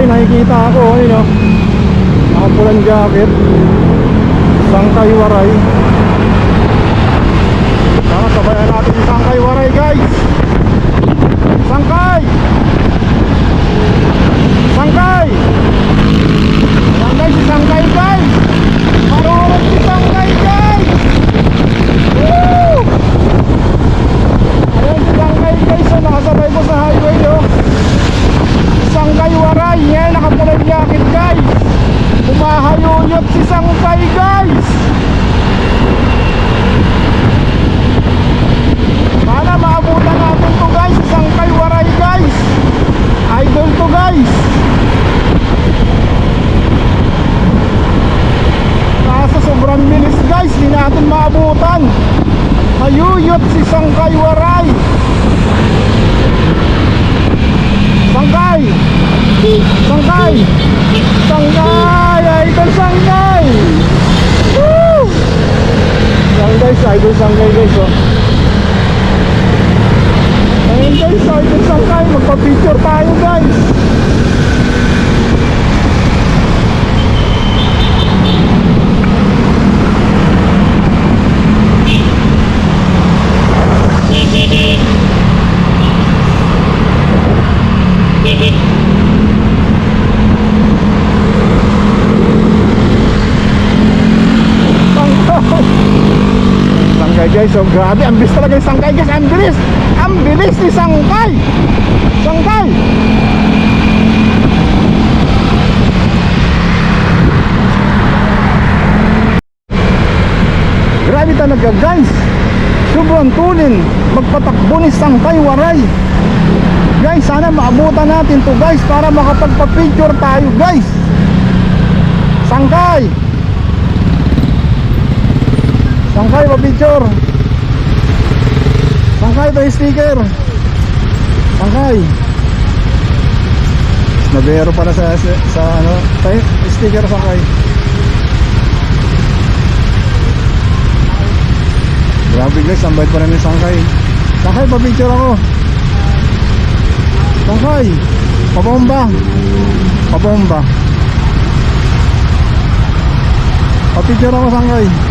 ay nakikita ako ayun oh. o nakapulang jacket. Isang kaywaray. Sangkay guys! Sana maabutan natin to guys, si Sangkay Waray guys! Idol to guys! Kaso sobrang bilis guys, di natin maabutan. Hayuyot si Sangkay Waray. Sangkay! Sangkay! Sangkay! Idol Sangkay! Woo! Yan guys, idol Sangkay guys oh. Ayun guys, idol Sangkay, magpa-picture tayo guys. Sangkay. Sangkay guys, so grabe, ang bilis talaga yung Sangkay guys, ang bilis! Ang bilis ni Sangkay! Sangkay! Grabe talaga guys! Sobrang tulin, magpatakbo ni Sangkay Waray! Guys, sana maabutan natin to guys para makapagpa-picture tayo guys! Sangkay! Sangkay pa picture. Sangkay pa sticker. Sangkay. Nabero para sa sa, ano, tay sticker sangkay. Grabe guys, ang bait pa rin ni Sangkay. Sangkay pa picture ako. Sangkay. Pabomba. Pabomba. Pa picture ako Sangkay.